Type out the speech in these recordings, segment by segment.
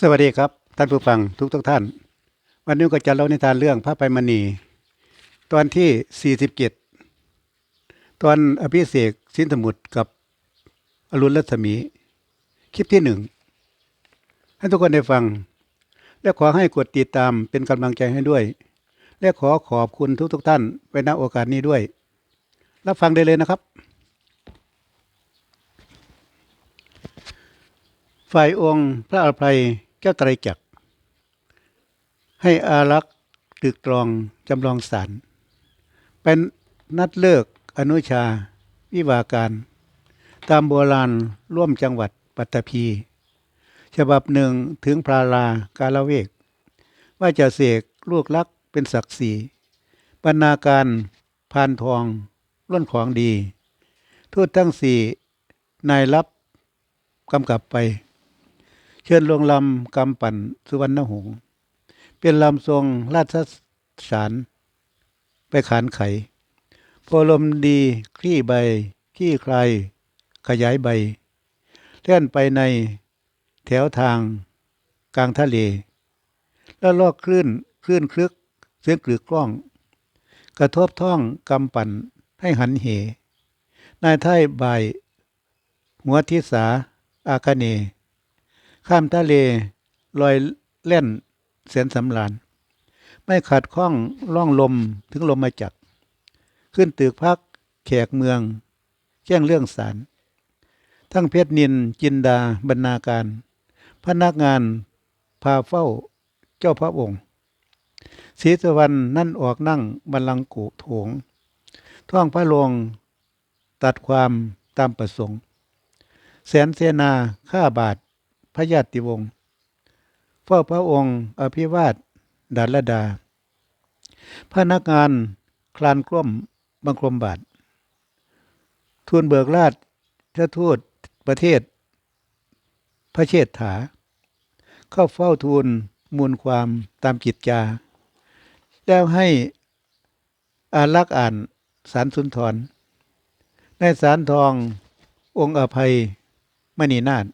สวัสดีครับ ท่านผู้ฟังทุกทุกท่าน วันนี้ก็จะเล่านิทานเรื่องพระไปมณี ตอนที่ 47 ตอนอภิเษกสินสมุทรกับอรุณรัศมี คลิปที่หนึ่งให้ทุกคนได้ฟัง และขอให้กดติดตามเป็นกำลังใจให้ด้วย และขอขอบคุณทุกทุกท่านไว้ณโอกาสนี้ด้วย รับฟังได้เลยนะครับ ฝ่ายองค์พระอภัย แก้วไตรจักให้อารักษ์ตึกตรองจำลองสารเป็นนัดเลิกอนุชา วิวาการ ตามโบราณร่วมจังหวัดปัตตภีฉบับหนึ่งถึงพราลากาลเวก ว่าจะเสกลูกลักเป็นศักดิ์ศรีบรรณาการพานทองล้นของดี ทูตทั้งสี่นายรับกำกับไป เชิญลงลำกำปั่นสุวรรณหงษ์เป็นลำทรงราชสาร ไปขานไข พอลมดีคลี่ใบคลี่คลายขยายใบเลื่อนไปในแถวทาง กลางทะเล แล้วลอกคลื่นคลื่นคลึกเสียงกลือกล้อง กระทบท้องกำปั่นให้หันเห นายท้ายบ่าย หัวทิสา อาคเน ข้ามทะเลลอยเล่นแสนสำราญไม่ขัดข้องล่องลมถึงลมมาจัก ขึ้นตึกพักแขกเมืองแจ้งเรื่องสาร ทั้งเพชรนินจินดาบรรณาการ พนักงานพาเฝ้าเจ้าพระองค์ศรีสวรรณนั่นออกนั่งบัลลังกุโถง ท่องพระลงตัดความตามประสงค์ แสนเสนาข้าบาท พระญาติวงศ์เฝ้าพระองค์อภิวาทดาลดาพนักงานคลานกล้มบังคมบาททูลเบิกราชชทูตประเทศ พระเชษฐา เข้าเฝ้าทูลมูลความตามกิจจา แล้วให้อารักษ์อ่านสารสุนทร ในสารทององค์อภัยมณีนาถ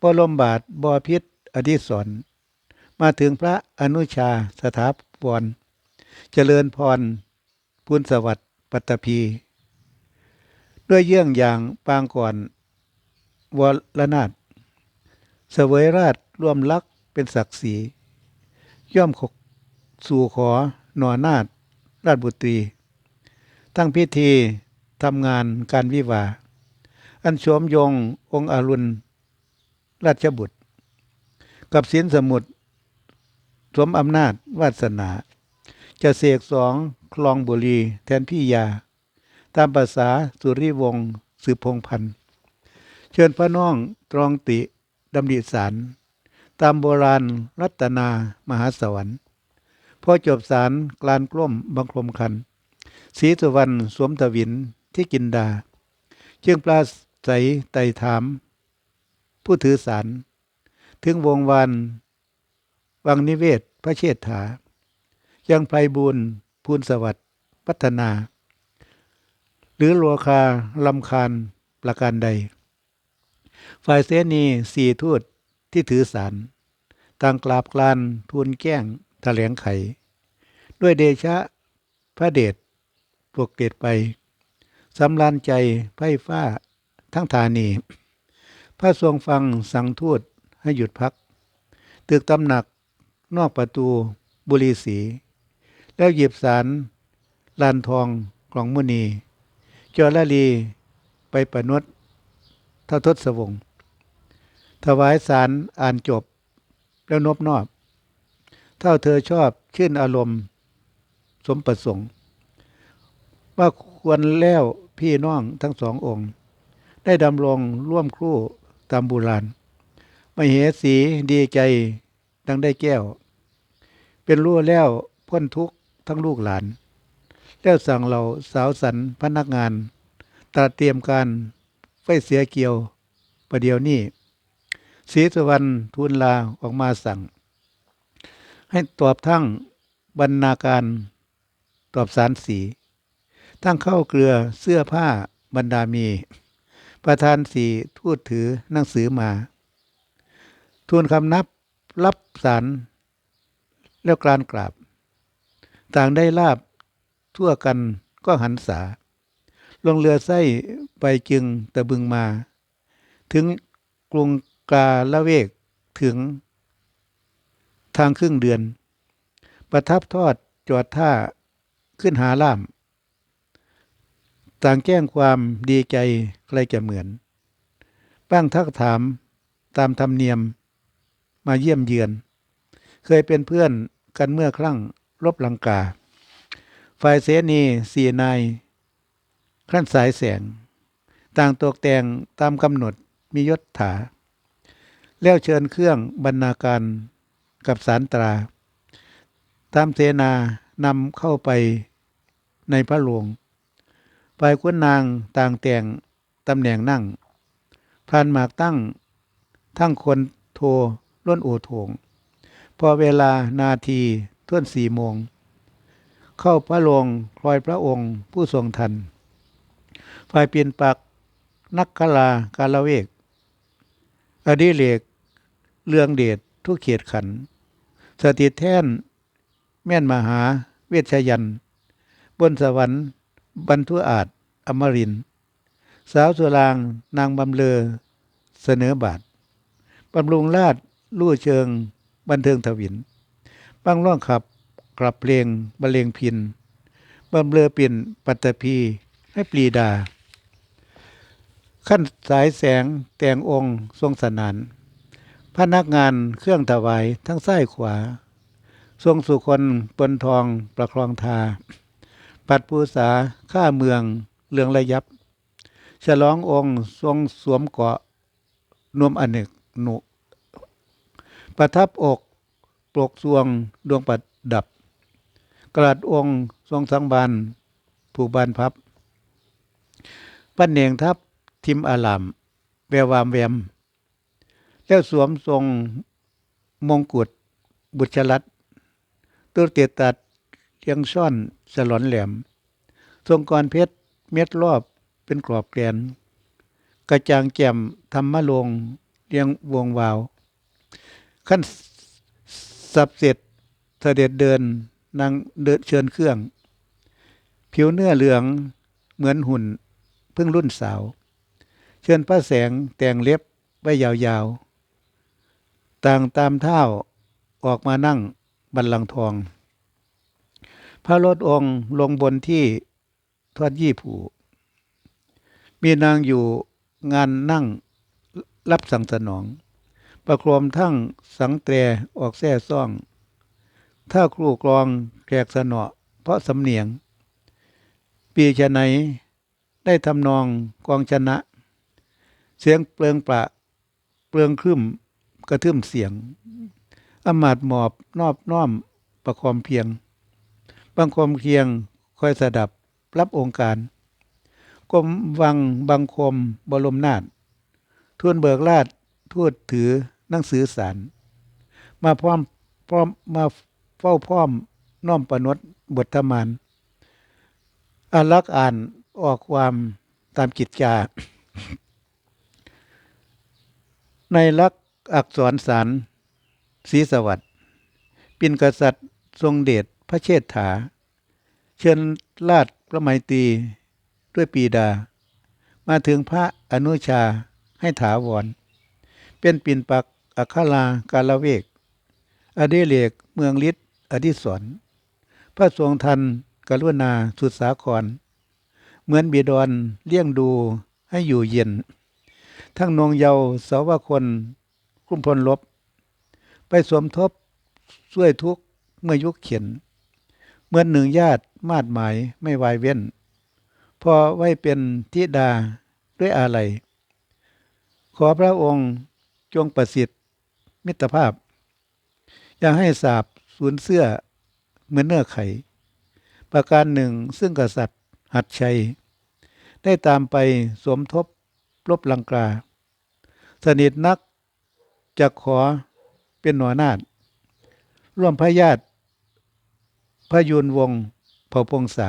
บรมบาทบอพิษอดิศรมาถึงพระอนุชาสถาพรเจริญพรพุนสวัสดิ์ปัตตภีด้วยเยี่ยงอย่างปางก่อนวรนาถเสวยราชร่วมลักเป็นศักดิ์ศรีย่อมขกสู่ขอหนอนาถราชบุตรี ตั้งพิธีทำงานการวิวา อันโฉมยงองค์อรุณ ราชบุตร กับสินสมุทรสวมอำนาจวาสนา จะเสกสองคลองบุรีแทนพี่ยา ตามภาษาสุริวงศ์สืบพงพันธ์เชิญพระน้องตรองติดำดิสารตามโบราณรัตนามหาสวรรค์พอจบสารกลานกล้มบังคลมคันศรีสุวรรณสวมทวินที่กินดาจึงปราศัยไต่ถาม ผู้ถือสารถึงวงวานวังนิเวศ พระเชษฐา ยังไพบูรณ์ภูลสวัสดิ์พัฒนา หรือโลคาลำคาญประการใด ฝ่ายเสนีสี่ทูตที่ถือสารต่างกราบกลานทูลแก้งแถลงไข ด้วยเดชะพระเดชปกเกตไปสำลานใจไพ่ฟ้าทั้งธานี พระทรงฟังสั่งทูตให้หยุดพัก ตึกตำหนักนอกประตูบุรีสี แล้วหยิบสารลานทองกล่องมุนี จอละลีไปประนวดท่าทศวงศ์ถวายสารอ่านจบแล้วนบนอบ เท่าเธอชอบชื่นอารมณ์ สมประสงค์ ว่าควรแล้วพี่น้องทั้งสององค์ ได้ดำรงร่วมครู่ ตามโบราณมเหสีดีใจดังได้แก้ว เป็นรู้แล้วพ้นทุกทั้งลูกหลาน แล้วสั่งเราสาวสันพนักงานตระเตรียมการไฟเสียเกี่ยวประเดี๋ยวนี้ศรีสุวรรณทูลลาออกมาสั่ง ให้ตอบทั้งบรรณาการตอบสารสี ทั้งเข้าเกลือเสื้อผ้าบรรดามี ประธานสี่ทูตถือหนังสือมาทูลคำนับรับสารแล้วกรานกราบ ต่างได้ลาบทั่วกันก็หันษา ลงเรือไส้ไปจึงตะบึงมา ถึงกรุงกาละเวกถึงทางครึ่งเดือน ประทับทอดจอดท่าขึ้นหาล่าม ต่างแจ้งความดีใจใครจะเหมือน บ้างทักถามตามธรรมเนียมมาเยี่ยมเยือน เคยเป็นเพื่อนกันเมื่อครั้งรบลังกา ฝ่ายเสนีสี่นายขั้นสายแสง ต่างตกแต่งตามกำหนดมียศถา แล้วเชิญเครื่องบรรณาการกับสารตรา ตามเสนานำเข้าไปในพระโรง ฝ่ายคุณนางต่างแต่งตำแหน่งนั่งพานหมากตั้ง ทั้งคนโทล้นโอโถง พอเวลานาทีท่วนสี่โมง เข้าพระโรงคลอยพระองค์ผู้ทรงทัน ฝ่ายเปลี่ยนปักนักกลากาลเวก อดิเลกเลืองเดชทุกเขียดขันสถิตแท่น แม่นมหาเวชยัน บนสวรรค์ บรรทุอาจอมริน สาวสุราง นางบำเลอ เสนอบาทบำรุงราชลู่เชิง บันเทิงทวินบ้างร่องขับกลับเพลงบรรเลงพินบำเลอเปลี่ยนปัตตภีให้ปรีดา ขั้นสายแสงแต่งองค์ทรงสนานพนักงานเครื่องถวายทั้งซ้ายขวา ทรงสุคนปนทองประครองทา ปัดปูษาข้าเมืองเลืองระยับ ฉลององค์ทรงสวมเกาะนวมอเนกหนุ ประทับอกปลกสวงดวงประดับ กระดองค์ทรงสังบานผูกบานพับ ปั้นเนงทับทิมอารามแวววามแวม แล้วสวมทรงมงกุฎบุชรัตตัวเตียตัด เลียงซ่อนสลอนแหลม ทรงกรเพชรเม็ดรอบเป็นกรอบแกน กระจางแจ่มธรรมะลงเรียงวงวาว ขั้นสับเสร็จเสด็จเดินนางเดินเชิญเครื่อง ผิวเนื้อเหลืองเหมือนหุ่นเพิ่งรุ่นสาว เชิญพระแสงแต่งเล็บไว้ยาวๆ ต่างตามเท้าออกมานั่งบันลังทอง พระรถองค์ลงบนที่ทอดยี่ผูมีนางอยู่งานนั่งรับสั่งสนอง ประโคมทั้งสังแตรออกแท่ซ่อง ถ้าครูกรองแขกสนอเพราะสำเนียง ปีชะไหนได้ทำนองกองชนะ เสียงเปลืองประเปลืองครึมกระทึมเสียงอมาตหมอบนอบน้อมประคอมเพียง บังคมเคียงคอยสดับรับองค์การกรมวังบังคมบรมนาถทูลเบิกราชทูตถือหนังสือสาร มาพร้อมพร้อมมาเฝ้าพร้อมน้อมประนดบทธรรมานอารักอ่านออกความตามกิจจา ในลักอักษรสารศรีสวัสดิ์ปินกษัตริย์ทรงเดช พระเชษฐา เชิญราชพระไมตรีด้วยปีดา มาถึงพระอนุชาให้ถาวร เป็นปิ่นปักอัครากาลเวก อเดเลกเมืองฤทธิ์อดิศรพระทรงทันกรุณาสุดสาคร เหมือนบีดอนเลี้ยงดูให้อยู่เย็น ทั้งนงเยาสาวคนคุ้มพลลบ ไปสวมทบช่วยทุกเมื่อยุคเขียน เมื่อหนึ่งญาติมาดหมายไม่วายเว้น พอไว้เป็นทิดาด้วยอะไร ขอพระองค์จงประสิทธิ์มิตรภาพ อย่าให้สาบสูญเสื้อเหมือนเนื้อไข่ประการหนึ่งซึ่งกษัตริย์หัดชัย ได้ตามไปสมทบลบลังกา สนิทนักจะขอเป็นหนอนาฏร่วมพระญาติ พระยุนวงศ์เผ่าพงษา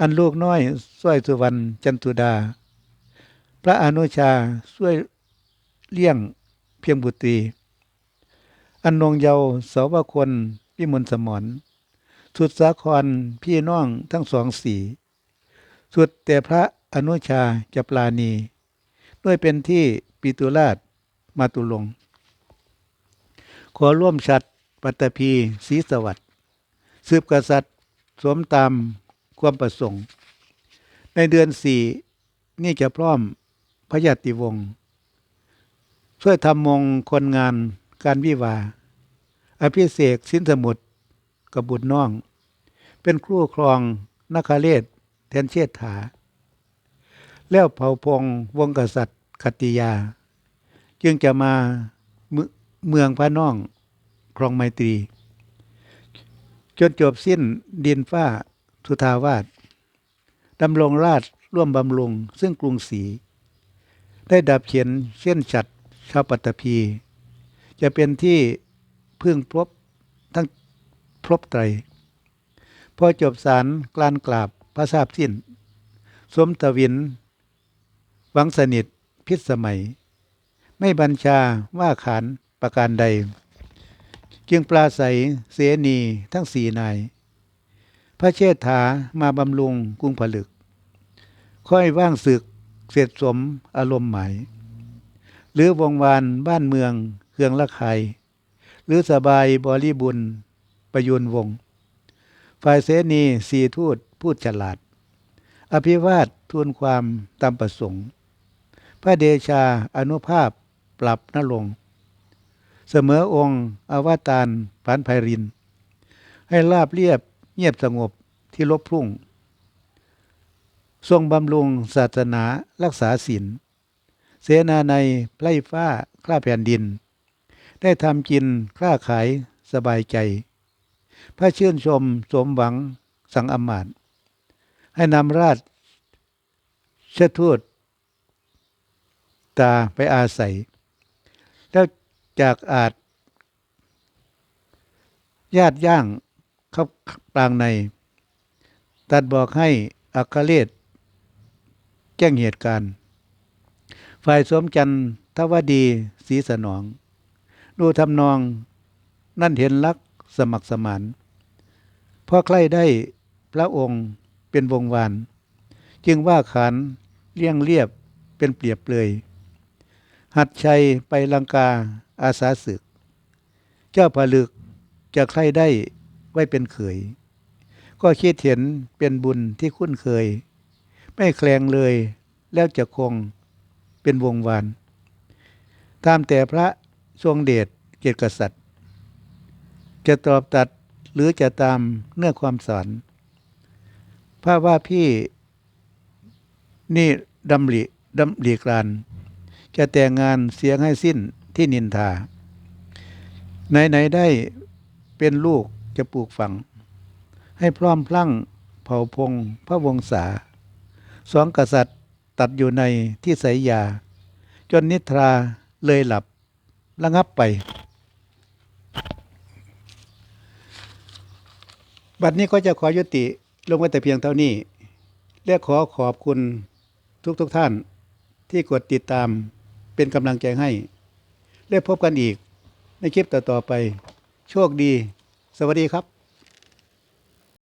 อันลูกน้อยสร้อยสุวรรณจันทุดา พระอนุชาช่วยเลี้ยงเพียงบุตรี อันนงเยาเสาวคนพิมลสมรสุดสาครพี่น้องทั้งสองสีสุดแต่พระอนุชาจะปลาณี ด้วยเป็นที่ปิตุราชมาตุลง ขอร่วมชัดปัตตภีศรีสวัสดิ์ สืบกษัตริย์สวมตามความประสงค์ ในเดือนสี่นี่จะพร้อมพระยาติวงศ์ช่วยทำมงคลงานการวิวา อภิเษกสินสมุทรกับบุตรน้อง เป็นครู่ครองนาคาเลศแทนเชษฐา แล้วเผ่าพงวงกษัตริย์คติยา จึงจะมาเมืเมืองพระน้องครองไมตรี จนจบสิ้นดินฟ้าสุทาวาสดำรงราชร่วมบำรุง ซึ่งกรุงศรีได้ดับเขียนเส้นฉัดชาวปัตตภีจะเป็นที่พึ่งพบทั้งพบไตร พอจบสารกลานกราบพระทราบสิ้น สมตวิน หวังสนิทพิษสมัย ไม่บัญชาว่าขานประการใด จึงปลาใสเสนีทั้งสี่นาย พระเชษฐามาบำรุงกรุงผลึก ค่อยว่างศึกเสร็จสมอารมณ์หมายหรือวงวานบ้านเมืองเครื่องละไคายหรือสบายบริบุญประยุนวง ฝ่ายเสนีสีทูตพูดฉลาด อภิวาททูลความตามประสงค์ พระเดชาอนุภาพปรับนลงค์ เสมอองค์อวตารผันไพริน ให้ราบเรียบเงียบสงบที่ลบพรุ่ง ทรงบำรุงศาสนารักษาศีลเสนาในไพร่ฟ้าคล้าแผ่นดิน ได้ทำกินคล้าขายสบายใจ พระชื่นชมสมหวังสังอมาตย์ให้นำราชเชทูตตาไปอาศัย แล้ว จากอาจญาติย่างเข้าปรางใน ตัดบอกให้อัคเลศแจ้งเหตุการณ์ ฝ่ายสวมจันทวดีศรีสนอง ดูทำนองนั่นเห็นลักสมัครสมานพราะใครได้พระองค์เป็นวงวาน จึงว่าขานเลี่ยงเรียบเป็นเปรียบเลย หัดชัยไปลังกา อาสาศึก เจ้าผลึกจะใครได้ไว้เป็นเขย ก็คิดเห็นเป็นบุญที่คุ้นเคย ไม่แคลงเลยแล้วจะคงเป็นวงวานตามแต่พระทรงเดชเกียรติกษัตริย์ จะตอบตัดหรือจะตามเนื้อความสอนพระว่าพี่นี่ดำริดำริกลานจะแต่งงานเสียงให้สิ้น ที่นินทาไหนๆได้เป็นลูกจะปลูกฝัง ให้พร้อมพลั่งเผ่าพงพระวงศาสองกษัตริย์ตัดอยู่ในที่ไสยา จนนิทราเลยหลับระงับไป บัดนี้ก็จะขอยุติลงไว้แต่เพียงเท่านี้ และขอขอบคุณทุกๆทท่านที่กดติดตามเป็นกำลังใจให้ ได้พบกันอีก ในคลิปต่อๆไป โชคดี สวัสดีครับ